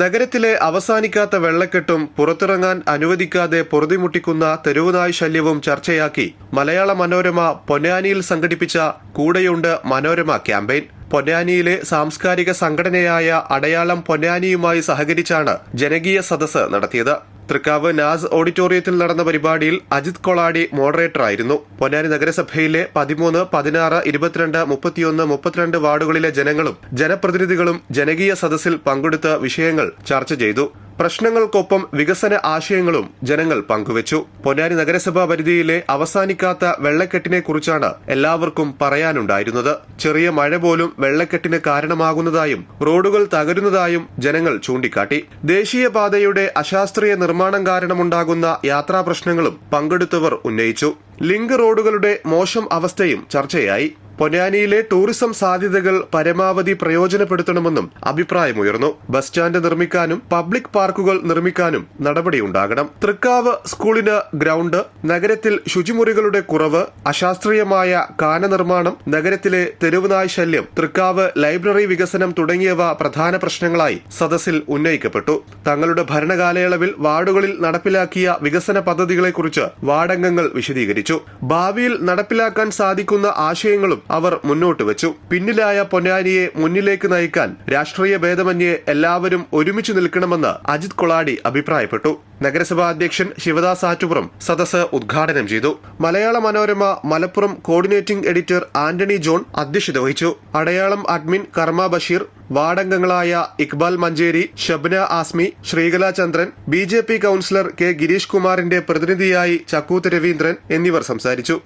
നഗരത്തിലെ അവസാനിക്കാത്ത വെള്ളക്കെട്ടും പുറത്തിറങ്ങാൻ അനുവദിക്കാതെ പൊറുതിമുട്ടിക്കുന്ന തെരുവുനായ് ശല്യവും ചർച്ചയാക്കി മലയാള മനോരമ പൊന്നാനിയിൽ സംഘടിപ്പിച്ച കൂടെയുണ്ട് മനോരമ ക്യാമ്പയിൻ. പൊന്നാനിയിലെ സാംസ്കാരിക സംഘടനയായ അടയാളം പൊന്നാനിയുമായി സഹകരിച്ചാണ് ജനകീയ സദസ്സ് നടത്തിയത്. തൃക്കാവ് നാസ് ഓഡിറ്റോറിയത്തിൽ നടന്ന പരിപാടിയിൽ അജിത് കൊളാടി മോഡറേറ്ററായിരുന്നു. പൊന്നാനി നഗരസഭയിലെ പതിമൂന്ന് പതിനാറ് ഇരുപത്തിരണ്ട് മുപ്പത്തിയൊന്ന് മുപ്പത്തിരണ്ട് വാർഡുകളിലെ ജനങ്ങളും ജനപ്രതിനിധികളും ജനകീയ സദസ്സിൽ പങ്കെടുത്ത വിഷയങ്ങൾ ചർച്ച ചെയ്തു. പ്രശ്നങ്ങൾക്കൊപ്പം വികസന ആശയങ്ങളും ജനങ്ങൾ പങ്കുവച്ചു. പൊന്നാനി നഗരസഭാ പരിധിയിലെ അവസാനിക്കാത്ത വെള്ളക്കെട്ടിനെ കുറിച്ചാണ് എല്ലാവർക്കും പറയാനുണ്ടായിരുന്നത്. ചെറിയ മഴ പോലും വെള്ളക്കെട്ടിന് കാരണമാകുന്നതായും റോഡുകൾ തകരുന്നതായും ജനങ്ങൾ ചൂണ്ടിക്കാട്ടി. ദേശീയപാതയുടെ അശാസ്ത്രീയ നിർമ്മാണം കാരണമുണ്ടാകുന്ന യാത്രാ പ്രശ്നങ്ങളും പങ്കെടുത്തവർ ഉന്നയിച്ചു. ലിങ്ക് റോഡുകളുടെ മോശം അവസ്ഥയും ചർച്ചയായി. പൊന്നാനിയിലെ ടൂറിസം സാധ്യതകൾ പരമാവധി പ്രയോജനപ്പെടുത്തണമെന്നും അഭിപ്രായമുയർന്നു. ബസ് സ്റ്റാൻഡ് നിർമ്മിക്കാനും പബ്ലിക് പാർക്കുകൾ നിർമ്മിക്കാനും നടപടിയുണ്ടാകണം. തൃക്കാവ് സ്കൂളിന് ഗ്രൗണ്ട് നഗരത്തിൽ ശുചിമുറികളുടെ കുറവ് അശാസ്ത്രീയമായ കാന നിർമ്മാണം നഗരത്തിലെ തെരുവുനായ് ശല്യം തൃക്കാവ് ലൈബ്രറി വികസനം തുടങ്ങിയവ പ്രധാന പ്രശ്നങ്ങളായി സദസ്സിൽ ഉന്നയിക്കപ്പെട്ടു. തങ്ങളുടെ ഭരണകാലയളവിൽ വാർഡുകളിൽ നടപ്പിലാക്കിയ വികസന പദ്ധതികളെക്കുറിച്ച് വാർഡംഗങ്ങൾ വിശദീകരിച്ചു. ഭാവിയിൽ നടപ്പിലാക്കാൻ സാധിക്കുന്ന ആശയങ്ങളും അവർ മുന്നോട്ട് വെച്ചു. പിന്നിലായ പൊന്നാനിയെ മുന്നിലേക്ക് നയിക്കാൻ രാഷ്ട്രീയ ഭേദമന്യേ എല്ലാവരും ഒരുമിച്ച് നിൽക്കണമെന്ന് അജിത് കൊളാടി അഭിപ്രായപ്പെട്ടു. നഗരസഭാ അധ്യക്ഷൻ ശിവദാസ് ആറ്റുപുറം സദസ്സ് ഉദ്ഘാടനം ചെയ്തു. മലയാള മനോരമ മലപ്പുറം കോർഡിനേറ്റിംഗ് എഡിറ്റർ ആന്റണി ജോൺ അധ്യക്ഷത വഹിച്ചു. അടയാളം അഡ്മിൻ കർമ്മ Basheer വാർഡംഗങ്ങളായ Iqbal Manjeri Shabna Asmi Sreekala Chandran B J P councillor K Gireesh കുമാറിന്റെ പ്രതിനിധിയായി ചക്കൂത്ത് രവീന്ദ്രൻ എന്നിവർ സംസാരിച്ചു.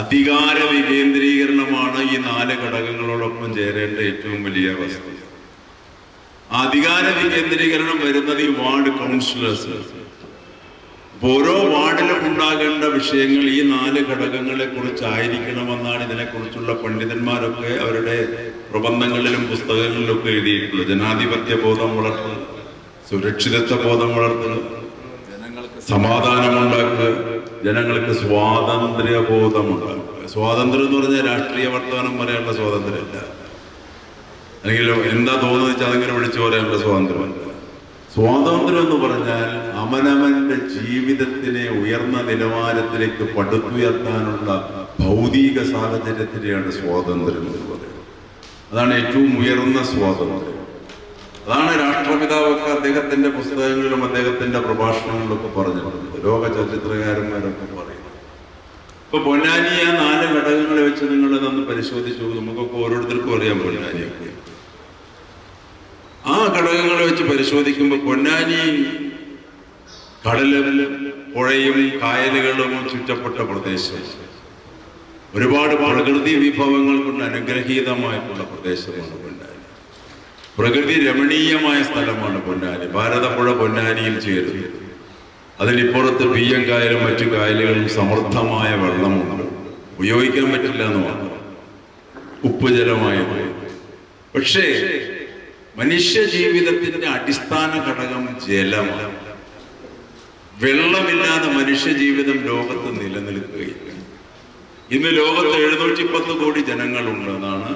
അധികാര വികേന്ദ്രീകരണമാണ് ഈ നാല് ഘടകങ്ങളോടൊപ്പം ചേരേണ്ട ഏറ്റവും വലിയ വസ്തു. അധികാര വികേന്ദ്രീകരണം വരുന്നത് ഈ വാർഡ് കൗൺസിലേഴ്സ്. ഓരോ വാർഡിലും ഉണ്ടാകേണ്ട വിഷയങ്ങൾ ഈ നാല് ഘടകങ്ങളെ കുറിച്ചായിരിക്കണമെന്നാണ് ഇതിനെക്കുറിച്ചുള്ള പണ്ഡിതന്മാരൊക്കെ അവരുടെ പ്രബന്ധങ്ങളിലും പുസ്തകങ്ങളിലൊക്കെ എഴുതിയിട്ടുള്ളത്. ജനാധിപത്യ ബോധം വളർത്തുക സുരക്ഷിതത്വ ബോധം വളർത്തുക സമാധാനമുണ്ടാക്കുക ജനങ്ങൾക്ക് സ്വാതന്ത്ര്യ ബോധമുണ്ടാക്കുക സ്വാതന്ത്ര്യം എന്ന് പറഞ്ഞാൽ രാഷ്ട്രീയ വർത്തമാനം പറയാനുള്ള സ്വാതന്ത്ര്യമല്ല. അല്ലെങ്കിൽ എന്താ തോന്നുന്നത് വെച്ചാൽ അതിങ്ങനെ വിളിച്ചു പറയാനുള്ള സ്വാതന്ത്ര്യമല്ല. സ്വാതന്ത്ര്യം എന്ന് പറഞ്ഞാൽ അവനവന്റെ ജീവിതത്തിനെ ഉയർന്ന നിലവാരത്തിലേക്ക് പടുത്തുയർത്താനുള്ള ഭൗതിക സാഹചര്യത്തിനെയാണ് സ്വാതന്ത്ര്യം എന്ന് പറയുന്നത്. അതാണ് ഏറ്റവും ഉയർന്ന സ്വാതന്ത്ര്യം. അതാണ് രാഷ്ട്രപിതാവൊക്കെ അദ്ദേഹത്തിന്റെ പുസ്തകങ്ങളിലും അദ്ദേഹത്തിന്റെ പ്രഭാഷണങ്ങളിലൊക്കെ പറഞ്ഞിട്ടുണ്ട് ലോക ചരിത്രകാരന്മാരൊക്കെ പറയുന്നത്. ഇപ്പൊ പൊന്നാനി ആ നാല് ഘടകങ്ങളെ വെച്ച് നിങ്ങൾ നന്ന് പരിശോധിച്ചു നമുക്കൊക്കെ ഓരോരുത്തർക്കും അറിയാം പൊന്നാനിയൊക്കെ. ആ ഘടകങ്ങളെ വെച്ച് പരിശോധിക്കുമ്പോൾ പൊന്നാനി കടലും പുഴയും കായലുകളും ചുറ്റപ്പെട്ട പ്രദേശം. ഒരുപാട് പ്രകൃതി വിഭവങ്ങൾ കൊണ്ട് അനുഗ്രഹീതമായിട്ടുള്ള പ്രദേശമാണ് പൊന്നാനി. പ്രകൃതി രമണീയമായ സ്ഥലമാണ് പൊന്നാനി. ഭാരതപ്പുഴ പൊന്നാനിയിൽ ചേരുന്നത് അതിനിപ്പുറത്ത് കായലും മറ്റു കായലുകളും സമൃദ്ധമായ വെള്ളമുണ്ട്. ഉപയോഗിക്കാൻ പറ്റില്ല എന്ന് മാത്രം. ഉപ്പുജലമായത് പക്ഷേ മനുഷ്യ ജീവിതത്തിന്റെ അടിസ്ഥാന ഘടകം ജലമാണ്. വെള്ളമില്ലാതെ മനുഷ്യ ജീവിതം ലോകത്ത് നിലനിൽക്കുകയില്ല. ഇന്ന് ലോകത്ത് എഴുന്നൂറ്റി പത്ത് കോടി ജനങ്ങളുണ്ടെന്നാണ്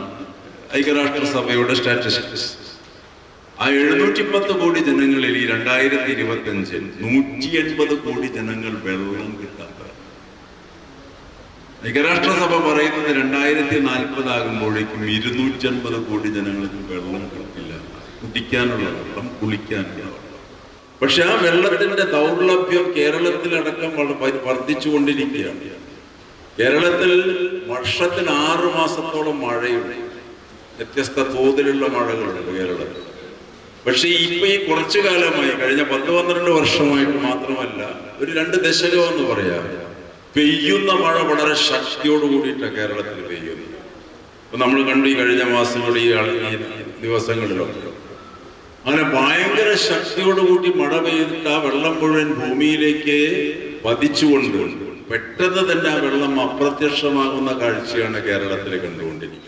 ഐക്യരാഷ്ട്രസഭയുടെ സ്റ്റാറ്റിസ്റ്റിക്സ്. ആ എഴുന്നൂറ്റി പത്ത് കോടി ജനങ്ങളിൽ ഈ രണ്ടായിരത്തി ഇരുപത്തി അഞ്ചിൽ നൂറ്റി എൺപത് കോടി ജനങ്ങൾ വെള്ളം കിട്ടാത്ത ഐക്യരാഷ്ട്രസഭ പറയുന്നത് രണ്ടായിരത്തി നാൽപ്പതാകുമ്പോഴേക്കും ഇരുന്നൂറ്റി അൻപത് കോടി ജനങ്ങൾക്ക് വെള്ളം കിട്ടില്ല. കുടിക്കാനുള്ള വെള്ളം കുളിക്കാനുള്ള പക്ഷെ ആ വെള്ളത്തിന്റെ ദൗർലഭ്യം കേരളത്തിലടക്കം വർദ്ധിച്ചുകൊണ്ടിരിക്കുകയാണ്. കേരളത്തിൽ വർഷത്തിൽ ആറു മാസത്തോളം മഴയുണ്ട്. വ്യത്യസ്ത തോതിലുള്ള മഴകളുണ്ട് കേരളത്തിൽ. പക്ഷെ ഇപ്പൊ ഈ കുറച്ചു കാലമായി കഴിഞ്ഞ പത്ത് പന്ത്രണ്ട് വർഷമായിട്ട് മാത്രമല്ല ഒരു രണ്ട് ദശകം എന്ന് പറയാം. പെയ്യുന്ന മഴ വളരെ ശക്തിയോട് കൂടിയിട്ടാണ് കേരളത്തിൽ പെയ്യുന്നത്. ഇപ്പൊ നമ്മൾ കണ്ടു ഈ കഴിഞ്ഞ മാസങ്ങളിൽ ഈ ദിവസങ്ങളിലൊക്കെ അങ്ങനെ ഭയങ്കര ശക്തിയോട് കൂടി മഴ പെയ്തിട്ട് ആ വെള്ളം മുഴുവൻ ഭൂമിയിലേക്ക് പതിച്ചുകൊണ്ട് പെട്ടെന്ന് തന്നെ ആ വെള്ളം അപ്രത്യക്ഷമാകുന്ന കാഴ്ചയാണ് കേരളത്തിൽ കണ്ടുകൊണ്ടിരിക്കുന്നത്.